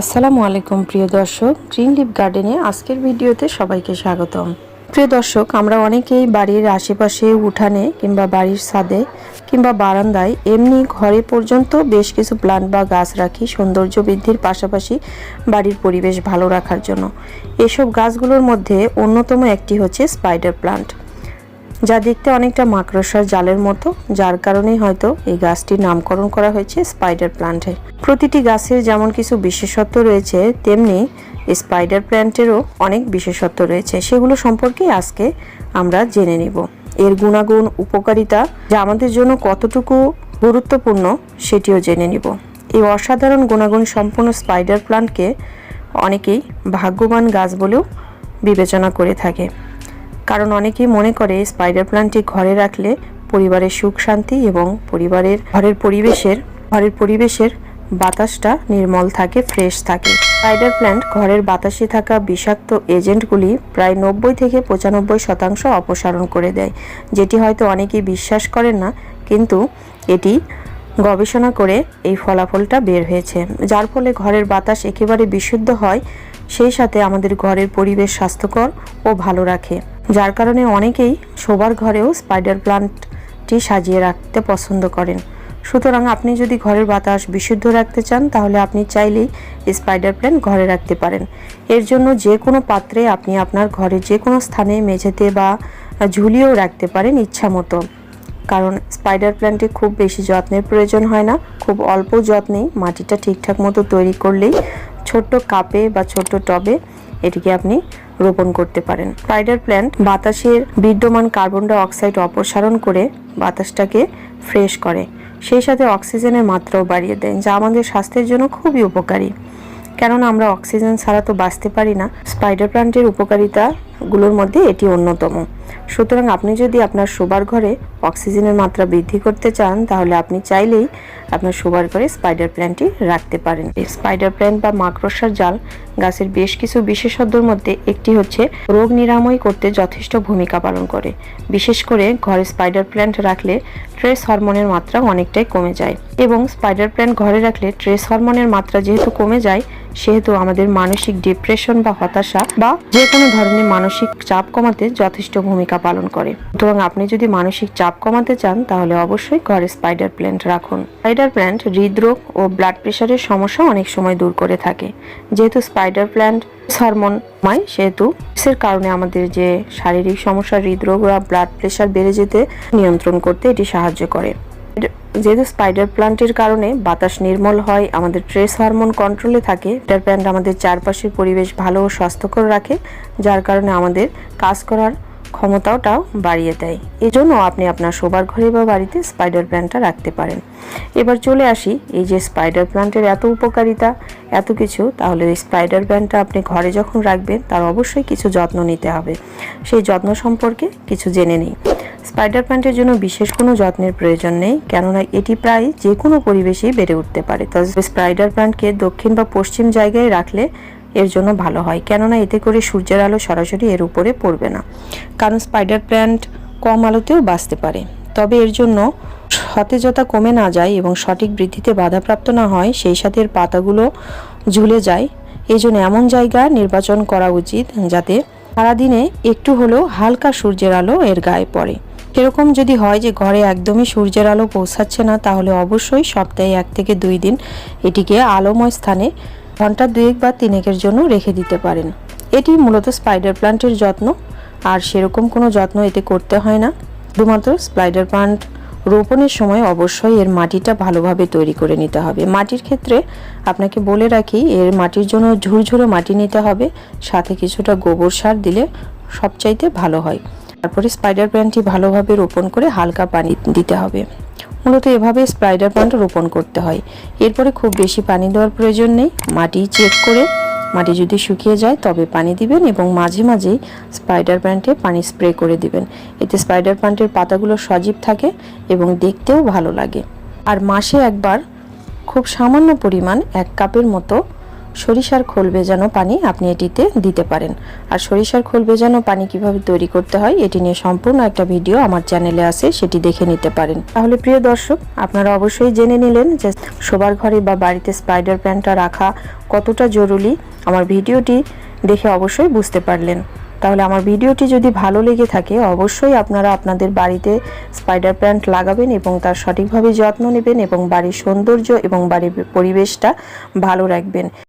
আসসালামু আলাইকুম, প্রিয় দর্শক। গ্রিন লিপ গার্ডেনে আজকের ভিডিওতে সবাইকে স্বাগতম। প্রিয় দর্শক, আমরা অনেকেই বাড়ির আশেপাশে, উঠানে কিংবা বাড়ির ছাদে কিংবা বারান্দায় এমনি ঘরে পর্যন্ত বেশ কিছু প্লান্ট বা গাছ রাখি সৌন্দর্য বৃদ্ধির পাশাপাশি বাড়ির পরিবেশ ভালো রাখার জন্য। এসব গাছগুলোর মধ্যে অন্যতম একটি হচ্ছে স্পাইডার প্লান্ট যা দেখতে অনেকটা মাকড়সার জালের মতো, যার কারণেই হয়তো এই গাছটির নামকরণ করা হয়েছে স্পাইডার প্লান্টে। প্রতিটি গাছের যেমন কিছু বিশেষত্ব রয়েছে, তেমনি স্পাইডার প্ল্যান্টেরও অনেক বিশেষত্ব রয়েছে। সেগুলো সম্পর্কে আজকে আমরা জেনে নিব। এর গুণাগুণ, উপকারিতা, যা আমাদের জন্য কতটুকু গুরুত্বপূর্ণ সেটিও জেনে নিব। এই অসাধারণ গুণাগুণ সম্পন্ন স্পাইডার প্লান্টকে অনেকেই ভাগ্যবান গাছ বলেও বিবেচনা করে থাকে। কারণ অনেকেই মনে করে স্পাইডার প্ল্যান্টটি ঘরে রাখলে পরিবারের সুখ, শান্তি এবং পরিবারের, ঘরের পরিবেশের ঘরের পরিবেশের বাতাসটা নির্মল থাকে ফ্রেশ থাকে। স্পাইডার প্ল্যান্ট ঘরের বাতাসে থাকা বিষাক্ত এজেন্টগুলি প্রায় নব্বই থেকে পঁচানব্বই শতাংশ অপসারণ করে দেয়, যেটি হয়তো অনেকেই বিশ্বাস করেন না, কিন্তু এটি গবেষণা করে এই ফলাফলটা বের হয়েছে। যার ফলে ঘরের বাতাস একেবারে বিশুদ্ধ হয়, সেই সাথে আমাদের ঘরের পরিবেশ স্বাস্থ্যকর ও ভালো রাখে। যার কারণে অনেকেই শোবার ঘরেও স্পাইডার প্লান্টটি সাজিয়ে রাখতে পছন্দ করেন। সুতরাং আপনি যদি ঘরের বাতাস বিশুদ্ধ রাখতে চান, তাহলে আপনি চাইলেই স্পাইডার প্ল্যান্ট ঘরে রাখতে পারেন। এর জন্য যে কোনো পাত্রে আপনি আপনার ঘরের যে কোনো স্থানে মেঝেতে বা ঝুলিয়েও রাখতে পারেন ইচ্ছা মতো। কারণ স্পাইডার প্ল্যান্টে খুব বেশি যত্নের প্রয়োজন হয় না। খুব অল্প যত্নেই মাটিটা ঠিকঠাক মতো তৈরি করলেই ছোট্ট কাপে বা ছোট্ট টবে এটিকে আপনি রোপণ করতে পারেন। স্পাইডার প্ল্যান্ট বাতাসের বিদ্যমান কার্বন ডাই অক্সাইড অপসারণ করে বাতাসটাকে ফ্রেশ করে। সেই সাথে অক্সিজেনের মাত্রাও বাড়িয়ে দেয়, যা আমাদের স্বাস্থ্যের জন্য খুবই উপকারী। কেননা আমরা অক্সিজেন ছাড়া তো বাঁচতে পারি না। স্পাইডার প্ল্যান্টের উপকারিতাগুলোর মধ্যে এটি অন্যতম। সুতরাং আপনি যদি আপনার শোবার ঘরে অক্সিজেনের মাত্রা বৃদ্ধি করতে চান, তাহলে আপনি চাইলেই আপনার শোবার ঘরে স্পাইডার প্ল্যান্টটি রাখতে পারেন। এই স্পাইডার প্ল্যান্ট বা মাকড়সার জাল গাছের বেশ কিছু বিশেষত্বর মধ্যে একটি হচ্ছে রোগ নিরাময় করতে যথেষ্ট ভূমিকা পালন করে। বিশেষ করে ঘরে স্পাইডার প্ল্যান্ট রাখলে ট্রেস হরমোনের মাত্রা অনেকটাই কমে যায় এবং স্পাইডার প্ল্যান্ট ঘরে রাখলে ট্রেস হরমোনের মাত্রা যেহেতু কমে যায়, সেহেতু আমাদের মানসিক ডিপ্রেশন বা হতাশা বা যে কোনো ধরনের মানসিক চাপ কমাতে যথেষ্ট ভূমিকা পালন করে। সুতরাং আপনি যদি মানসিক চাপ কমাতে চান, তাহলে অবশ্যই ঘরে স্পাইডার প্ল্যান্ট রাখুন। স্পাইডার প্ল্যান্ট হৃদরোগ ও ব্লাড প্রেশারের সমস্যা অনেক সময় দূর করে থাকে। যেহেতু স্পাইডার প্ল্যান্ট হরমোন সেহেতু এর কারণে আমাদের যে শারীরিক সমস্যা, হৃদরোগ বা ব্লাড প্রেশার বেড়ে যেতে নিয়ন্ত্রণ করতে এটি সাহায্য করে। যেহেতু স্পাইডার প্লান্টের কারণে বাতাস নির্মল হয়, আমাদের ট্রেস হরমোন কন্ট্রোলে থাকে স্পাইডার প্ল্যান্ট আমাদের চারপাশের পরিবেশ ভালো ও স্বাস্থ্যকর রাখে, যার কারণে আমাদের কাজ করার ক্ষমতাটাও বাড়িয়ে দেয়। এজন্য আপনি আপনার শোবার ঘরে বা বাড়িতে স্পাইডার প্ল্যান্টটা রাখতে পারেন। এবার চলে আসি, এই যে স্পাইডার প্ল্যান্টের এত উপকারিতা, এত কিছু, তাহলে এই স্পাইডার প্ল্যান্টটা আপনি ঘরে যখন রাখবেন, তার অবশ্যই কিছু যত্ন নিতে হবে। সেই যত্ন সম্পর্কে কিছু জেনে নিই। স্পাইডার প্ল্যান্টের জন্য বিশেষ কোনো যত্নের প্রয়োজন নেই, কেননা এটি প্রায় যে কোনো পরিবেশেই বেড়ে উঠতে পারে। তবে স্পাইডার প্ল্যান্টকে দক্ষিণ বা পশ্চিম জায়গায় রাখলে এর জন্য ভালো হয়, কেননা এতে করে সূর্যের আলো সরাসরি এর উপরে পড়বে না, কারণ স্পাইডার প্ল্যান্ট কম আলোতেও বাঁচতে পারে। তবে এর জন্য সতেজতা কমে না যায় এবং সঠিক বৃদ্ধিতে বাধাপ্রাপ্ত না হয়, সেই সাথে এর পাতাগুলো ঝুলে যায়। এই জন্য এমন জায়গা নির্বাচন করা উচিত যাতে সারাদিনে একটু হলেও হালকা সূর্যের আলো এর গায়ে পড়ে। সেরকম যদি হয় যে ঘরে একদমই সূর্যের আলো পৌঁছাচ্ছে না, তাহলে অবশ্যই সপ্তাহে এক থেকে দুই দিন এটিকে আলোময় স্থানে ঘণ্টা দুয়েক বা তিনেকের জন্য রেখে দিতে পারেন। এটি মূলত স্পাইডার প্লান্টের যত্ন, আর সেরকম কোনো যত্ন এতে করতে হয় না। শুধুমাত্র স্পাইডার প্লান্ট রোপণের সময় অবশ্যই এর মাটিটা ভালোভাবে তৈরি করে নিতে হবে। মাটির ক্ষেত্রে আপনাকে বলে রাখি, এর মাটির জন্য ঝুরঝুরো মাটি নিতে হবে, সাথে কিছুটা গোবর সার দিলে সবচাইতে ভালো হয়। তারপরে স্পাইডার প্ল্যান্টটি ভালোভাবে রোপণ করে হালকা পানি দিতে হবে। মূলত এভাবে স্পাইডার প্ল্যান্ট রোপণ করতে হয়। এরপরে খুব বেশি পানি দেওয়ার প্রয়োজন নেই। মাটি চেক করে মাটি যদি শুকিয়ে যায় তবে পানি দিবেন এবং মাঝে মাঝেই স্পাইডার প্ল্যান্টে পানি স্প্রে করে দিবেন। এতে স্পাইডার প্ল্যান্টের পাতাগুলো সজীব থাকে এবং দেখতেও ভালো লাগে। আর মাসে একবার খুব সামান্য পরিমাণ এক কাপের মতো সরিষার খোল ভেজানো পানি আপনি এটিতে দিতে পারেন। আর সরিষার খোল ভেজানো পানি কীভাবে তৈরি করতে হয়, এটি নিয়ে সম্পূর্ণ একটা ভিডিও আমার চ্যানেলে আছে, সেটি দেখে নিতে পারেন। তাহলে প্রিয় দর্শক, আপনারা অবশ্যই জেনে নিলেন যে শোবার ঘরে বা বাড়িতে স্পাইডার প্যান্টটা রাখা কতটা জরুরি। আমার ভিডিওটি দেখে অবশ্যই বুঝতে পারলেন। তাহলে আমার ভিডিওটি যদি ভালো লেগে থাকে, অবশ্যই আপনারা আপনাদের বাড়িতে স্পাইডার প্ল্যান্ট লাগাবেন এবং তার সঠিকভাবে যত্ন নেবেন এবং বাড়ির সৌন্দর্য এবং বাড়ির পরিবেশটা ভালো রাখবেন।